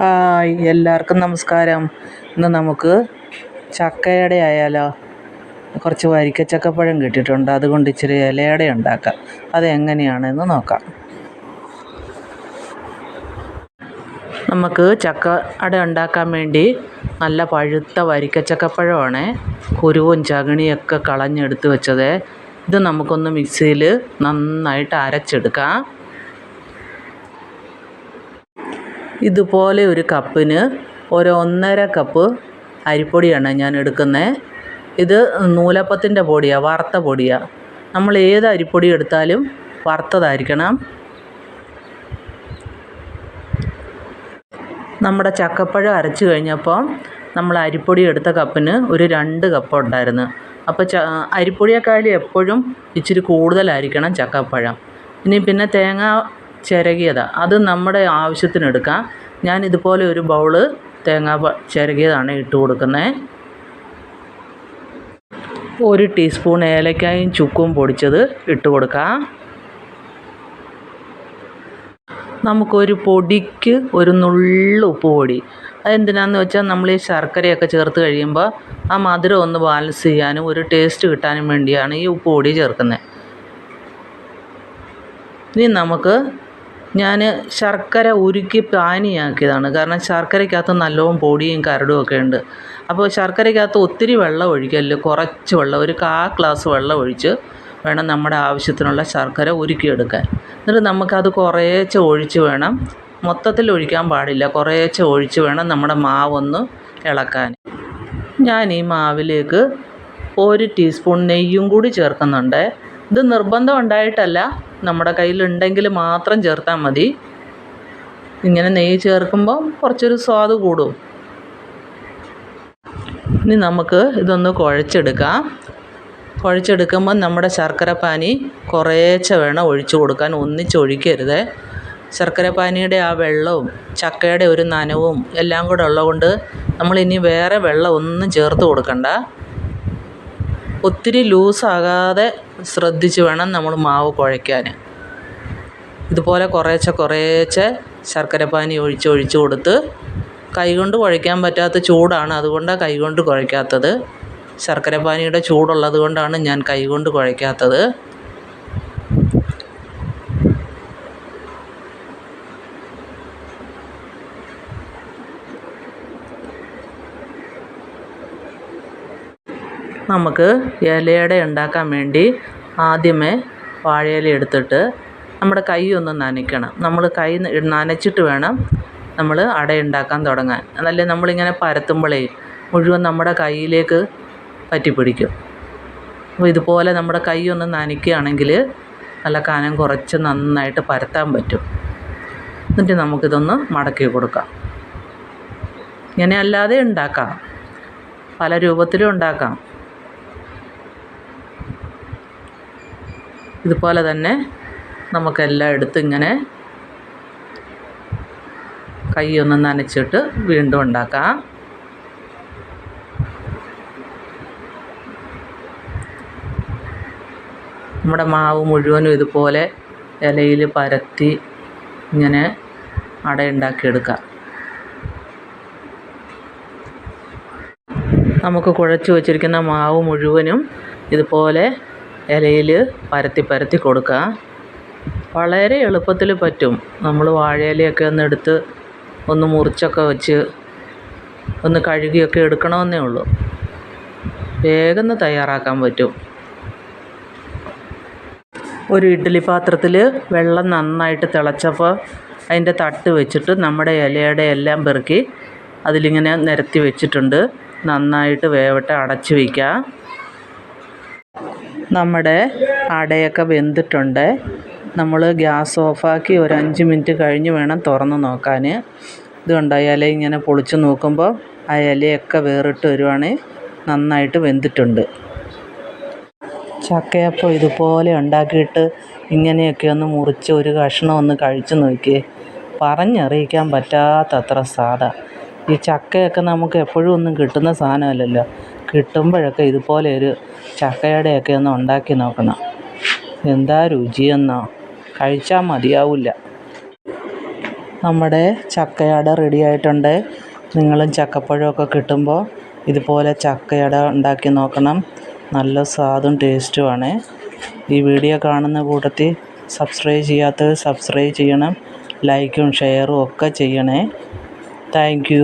Hi എല്ലാവർക്കും നമസ്കാരം. ഇന്ന് നമുക്ക് ചക്കയുടെ ആയാലോ കുറച്ച് വരിക്ക ചക്കപ്പഴം കിട്ടിയിട്ടുണ്ട്. അതുകൊണ്ട് ഇച്ചിരി ഇലയുടെ ഉണ്ടാക്കാം. അതെങ്ങനെയാണെന്ന് നോക്കാം. നമുക്ക് ചക്ക അട ഉണ്ടാക്കാൻ വേണ്ടി നല്ല പഴുത്ത വരിക്ക ചക്കപ്പഴമാണ് കുരുവും ചകണിയൊക്കെ കളഞ്ഞെടുത്ത് വെച്ചത്. ഇത് നമുക്കൊന്ന് മിക്സിയിൽ നന്നായിട്ട് അരച്ചെടുക്കാം. ഇതുപോലെ ഒരു കപ്പിന് ഒരു ഒന്നര കപ്പ് അരിപ്പൊടിയാണ് ഞാൻ എടുക്കുന്നത് ഇത് നൂലപ്പത്തിന്റെ പൊടിയാണ് വറുത്ത പൊടിയാണ് നമ്മൾ ഏത് അരിപ്പൊടി എടുത്താലും വറുത്തതായിരിക്കണം. നമ്മുടെ ചക്കപ്പഴം അരച്ചു കഴിഞ്ഞപ്പം നമ്മൾ അരിപ്പൊടി എടുത്ത കപ്പിന് ഒരു രണ്ട് കപ്പ് ഉണ്ടായിരുന്നു. അപ്പോൾ ച അരിപ്പൊടിയേക്കാളും എപ്പോഴും ഇച്ചിരി കൂടുതലായിരിക്കണം ചക്കപ്പഴം. ഇനി പിന്നെ തേങ്ങ ചിരകിയതാണ് അത് നമ്മുടെ ആവശ്യത്തിന് എടുക്കാം ഞാൻ ഇതുപോലെ ഒരു ബൗൾ തേങ്ങ ചിരകിയതാണ് ഇട്ട് കൊടുക്കുന്നത് ഒരു ടീസ്പൂൺ ഏലക്കായും ചുക്കും പൊടിച്ചത് ഇട്ട് കൊടുക്കാം. നമുക്കൊരു പൊടിക്ക് ഒരു നുള്ളു ഉപ്പ് പൊടി. അതെന്തിനാന്ന് വെച്ചാൽ നമ്മൾ ഈ ശർക്കരയൊക്കെ ചേർത്ത് കഴിയുമ്പോൾ ആ മധുരം ഒന്ന് ബാലൻസ് ചെയ്യാനും ഒരു ടേസ്റ്റ് കിട്ടാനും വേണ്ടിയാണ് ഈ ഉപ്പ് പൊടി ചേർക്കുന്നത്. ഇനി നമുക്ക് ഞാൻ ശർക്കര ഉരുക്കി പാനിയാക്കിയതാണ്. കാരണം ശർക്കരയ്ക്കകത്ത് നല്ലോണം പൊടിയും കരടും ഒക്കെ ഉണ്ട്. അപ്പോൾ ശർക്കരയ്ക്കകത്ത് ഒത്തിരി വെള്ളം ഒഴിക്കല്ല് കുറച്ച് വെള്ളം ഒരു കാ ഗ്ലാസ് വെള്ളം ഒഴിച്ച് വേണം നമ്മുടെ ആവശ്യത്തിനുള്ള ശർക്കര ഉരുക്കിയെടുക്കാൻ. എന്നിട്ട് നമുക്കത് കുറേശ്ശെ ഒഴിച്ച് വേണം. മൊത്തത്തിൽ ഒഴിക്കാൻ പാടില്ല. കുറേശ്ശെ ഒഴിച്ച് വേണം നമ്മുടെ മാവൊന്ന് ഇളക്കാൻ. ഞാൻ ഈ മാവിലേക്ക് ഒരു ടീസ്പൂൺ നെയ്യും കൂടി ചേർക്കുന്നുണ്ട്. ഇത് നിർബന്ധം ഉണ്ടായിട്ടല്ല. നമ്മുടെ കയ്യിലുണ്ടെങ്കിൽ മാത്രം ചേർത്താൽ മതി. ഇങ്ങനെ നെയ്യ് ചേർക്കുമ്പോൾ കുറച്ചൊരു സ്വാദ് കൂടും. ഇനി നമുക്ക് ഇതൊന്ന് കുഴച്ചെടുക്കാം. കുഴച്ചെടുക്കുമ്പോൾ നമ്മുടെ ശർക്കര പാനി കുറേശ്ശെ വേണം ഒഴിച്ചു കൊടുക്കാൻ. ഒന്നിച്ചൊഴിക്കരുത്. ശർക്കരപ്പാനിയുടെ ശർക്കര പാനിയുടെ ആ വെള്ളവും ചക്കയുടെ ഒരു നനവും എല്ലാം കൂടെ ഉള്ളതുകൊണ്ട് നമ്മളിനി വേറെ വെള്ളം ഒന്നും ചേർത്ത് കൊടുക്കണ്ട. ഒത്തിരി ലൂസാകാതെ ശ്രദ്ധിച്ച് വേണം നമ്മൾ മാവ് കുഴയ്ക്കാൻ. ഇതുപോലെ കുറേശ്ശെ കുറേശ്ശെ ശർക്കരപ്പാനി ഒഴിച്ച് ഒഴിച്ച് കൊടുത്ത് കൈകൊണ്ട് കുഴയ്ക്കാൻ പറ്റാത്ത ചൂടാണ് അതുകൊണ്ടാണ് കൈകൊണ്ട് കുഴയ്ക്കാത്തത്. ശർക്കരപ്പാനിയുടെ ചൂടുള്ളത് കൊണ്ടാണ് ഞാൻ കൈകൊണ്ട് കുഴയ്ക്കാത്തത്. നമുക്ക് ഇലയട ഉണ്ടാക്കാൻ വേണ്ടി ആദ്യമേ വാഴയില എടുത്തിട്ട് നമ്മുടെ കൈ ഒന്ന് നനയ്ക്കണം. നമ്മൾ കൈ നനച്ചിട്ട് വേണം നമ്മൾ അട ഉണ്ടാക്കാൻ തുടങ്ങാൻ. അതല്ലേ നമ്മളിങ്ങനെ പരത്തുമ്പോഴേ മുഴുവൻ നമ്മുടെ കയ്യിലേക്ക് പറ്റിപ്പിടിക്കും. അപ്പോൾ ഇതുപോലെ നമ്മുടെ കൈ ഒന്ന് നനയ്ക്കുകയാണെങ്കിൽ നല്ല കനം കുറച്ച് നന്നായിട്ട് പരത്താൻ പറ്റും. എന്നിട്ട് നമുക്കിതൊന്ന് മടക്കി കൊടുക്കാം. ഇങ്ങനെ അല്ലാതെ ഉണ്ടാക്കാം. പല രൂപത്തിലും ഉണ്ടാക്കാം. ഇതുപോലെ തന്നെ നമുക്കെല്ലാം എടുത്ത് ഇങ്ങനെ കൈയൊന്ന് നനച്ചിട്ട് വീണ്ടും ഉണ്ടാക്കാം. നമ്മുടെ മാവ് മുഴുവനും ഇതുപോലെ ഇലയിൽ പരത്തി ഇങ്ങനെ അടയുണ്ടാക്കിയെടുക്കാം നമുക്ക് കുഴച്ച് വച്ചിരിക്കുന്ന മാവ് മുഴുവനും ഇതുപോലെ ഇലയിൽ പരത്തി പരത്തി കൊടുക്കുക വളരെ എളുപ്പത്തിൽ പറ്റും. നമ്മൾ വാഴയിലയൊക്കെ ഒന്ന് എടുത്ത് ഒന്ന് മുറിച്ചൊക്കെ വെച്ച് ഒന്ന് കഴുകിയൊക്കെ എടുക്കണമെന്നേ ഉള്ളൂ. വേഗം തയ്യാറാക്കാൻ പറ്റും. ഒരു ഇഡ്ഡലി പാത്രത്തിൽ വെള്ളം നന്നായിട്ട് തിളച്ചപ്പോൾ അതിന്റെ തട്ട് വെച്ചിട്ട് നമ്മുടെ ഇലയുടെ എല്ലാം പെറുക്കി അതിലിങ്ങനെ നിരത്തി വെച്ചിട്ടുണ്ട്. നന്നായിട്ട് വേവട്ടെ അടച്ച് വയ്ക്കുക നമ്മുടെ അടയൊക്കെ വെന്തിട്ടുണ്ട്. നമ്മൾ ഗ്യാസ് ഓഫാക്കി ഒരു അഞ്ച് മിനിറ്റ് കഴിഞ്ഞ് വേണം തുറന്ന് നോക്കാൻ ഇത് കണ്ടോ ഇല ഇങ്ങനെ പൊളിച്ച് നോക്കുമ്പോൾ ആ ഇലയൊക്കെ വേറിട്ട് വരുവാണെങ്കിൽ നന്നായിട്ട് വെന്തിട്ടുണ്ട്. ചക്കയപ്പം ഇതുപോലെ ഉണ്ടാക്കിയിട്ട് ഇങ്ങനെയൊക്കെ ഒന്ന് മുറിച്ച് ഒരു കഷ്ണം ഒന്ന് കഴിച്ച് നോക്കിയേ. പറഞ്ഞറിയിക്കാൻ പറ്റാത്തത്ര സാധാ. ഈ ചക്കയൊക്കെ നമുക്ക് എപ്പോഴും ഒന്നും കിട്ടുന്ന സാധനമല്ലല്ലോ. കിട്ടുമ്പോഴൊക്കെ ഇതുപോലെ ഒരു ചക്കയുടെയൊക്കെ ഒന്ന് ഉണ്ടാക്കി നോക്കണം. എന്താ രുചിയെന്നോ? കഴിച്ചാൽ മതിയാവില്ല നമ്മുടെ ചക്കയട റെഡി ആയിട്ടുണ്ട്. നിങ്ങളും ചക്കപ്പഴമൊക്കെ കിട്ടുമ്പോൾ ഇതുപോലെ ചക്കയട ഉണ്ടാക്കി നോക്കണം. നല്ല സ്വാദും ടേസ്റ്റുമാണ് ഈ വീഡിയോ കാണുന്ന കൂട്ടത്തിൽ സബ്സ്ക്രൈബ് ചെയ്യാത്തവർ സബ്സ്ക്രൈബ് ചെയ്യണം. ലൈക്കും ഷെയറും ഒക്കെ ചെയ്യണേ. താങ്ക്